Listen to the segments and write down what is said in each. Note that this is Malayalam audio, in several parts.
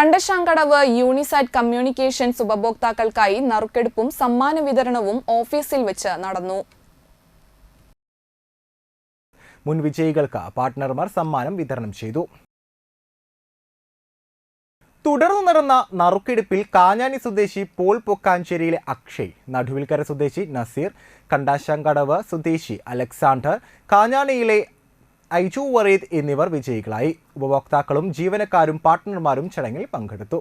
കണ്ടശാങ്കടവ് യൂണിസൈറ്റ് കമ്മ്യൂണിക്കേഷൻസ് ഉപഭോക്താക്കൾക്കായി നറുക്കെടുപ്പും സമ്മാന വിതരണവും ഓഫീസിൽ വെച്ച് നടന്നു. മുൻ വിജയികൾക്ക് പാർട്ട്ണർമാർ സമ്മാനം വിതരണം ചെയ്തു. തുടർന്ന് നടന്ന നറുക്കെടുപ്പിൽ കാഞ്ഞാനി സ്വദേശി പോൾ പൊക്കാഞ്ചേരിയിലെ അക്ഷയ് നടുവിൽക്കര സ്വദേശി നസീർ കണ്ടാശങ്കടവ് സ്വദേശി അലക്സാണ്ടർ കാഞ്ഞാണിയിലെ ഐജു വറീദ് എന്നിവർ വിജയികളായി. ഉപഭോക്താക്കളും ജീവനക്കാരും പാർട്ട്ണർമാരും ചടങ്ങിൽ പങ്കെടുത്തു.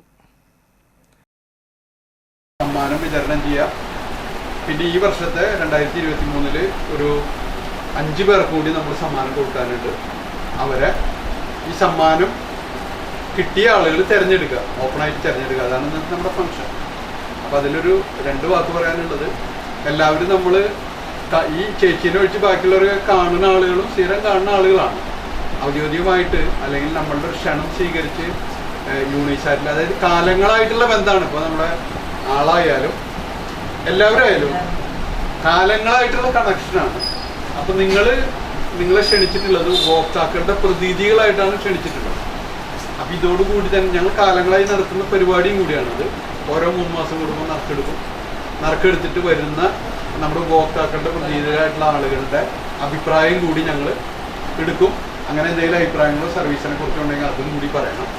സമ്മാനം വിതരണം ചെയ്യാം. പിന്നെ ഈ വർഷത്തെ രണ്ടായിരത്തി ഇരുപത്തി മൂന്നിൽ ഒരു അഞ്ച് പേർ കൂടി നമ്മൾ സമ്മാനം കൊടുക്കാനുണ്ട്. അവരെ ഈ സമ്മാനം കിട്ടിയ ആളുകൾ തിരഞ്ഞെടുക്കുക. ഓപ്പണായിട്ട് തിരഞ്ഞെടുക്കുക. അതാണ് നമ്മുടെ ഫംഗ്ഷൻ അപ്പം അതിലൊരു രണ്ട് വാക്ക് പറയാനുള്ളത്. എല്ലാവരും നമ്മൾ ഈ ചേച്ചീനെ ഒഴിച്ച് ബാക്കിയുള്ളവർ കാണുന്ന ആളുകളും സ്ഥിരം കാണുന്ന ആളുകളാണ്. ഔദ്യോഗികമായിട്ട് അല്ലെങ്കിൽ നമ്മളുടെ ക്ഷണം സ്വീകരിച്ച് യൂണിസാറ്റിൽ അതായത് കാലങ്ങളായിട്ടുള്ള ബന്ധമാണ്. ഇപ്പോൾ നമ്മുടെ ആളായാലും എല്ലാവരും ആയാലും കാലങ്ങളായിട്ടുള്ള കണക്ഷനാണ് അപ്പം നിങ്ങൾ നിങ്ങളെ ക്ഷണിച്ചിട്ടുള്ളത് ഉപഭോക്താക്കളുടെ പ്രതീതികളായിട്ടാണ് ക്ഷണിച്ചിട്ടുള്ളത്. അപ്പം ഇതോടുകൂടി തന്നെ ഞങ്ങൾ കാലങ്ങളായി നടത്തുന്ന പരിപാടിയും കൂടിയാണത്. ഓരോ മൂന്ന് മാസം കൂടുമ്പോൾ നറുക്കെടുക്കും. നറുക്കെടുത്തിട്ട് വരുന്ന നമ്മുടെ ഉപഭോക്താക്കളുടെ പ്രതീതരായിട്ടുള്ള ആളുകളുടെ അഭിപ്രായം കൂടി ഞങ്ങൾ എടുക്കും. അങ്ങനെ എന്തെങ്കിലും അഭിപ്രായങ്ങളോ സർവീസിനെ കുറിച്ചുണ്ടെങ്കിൽ അതും കൂടി പറയണം.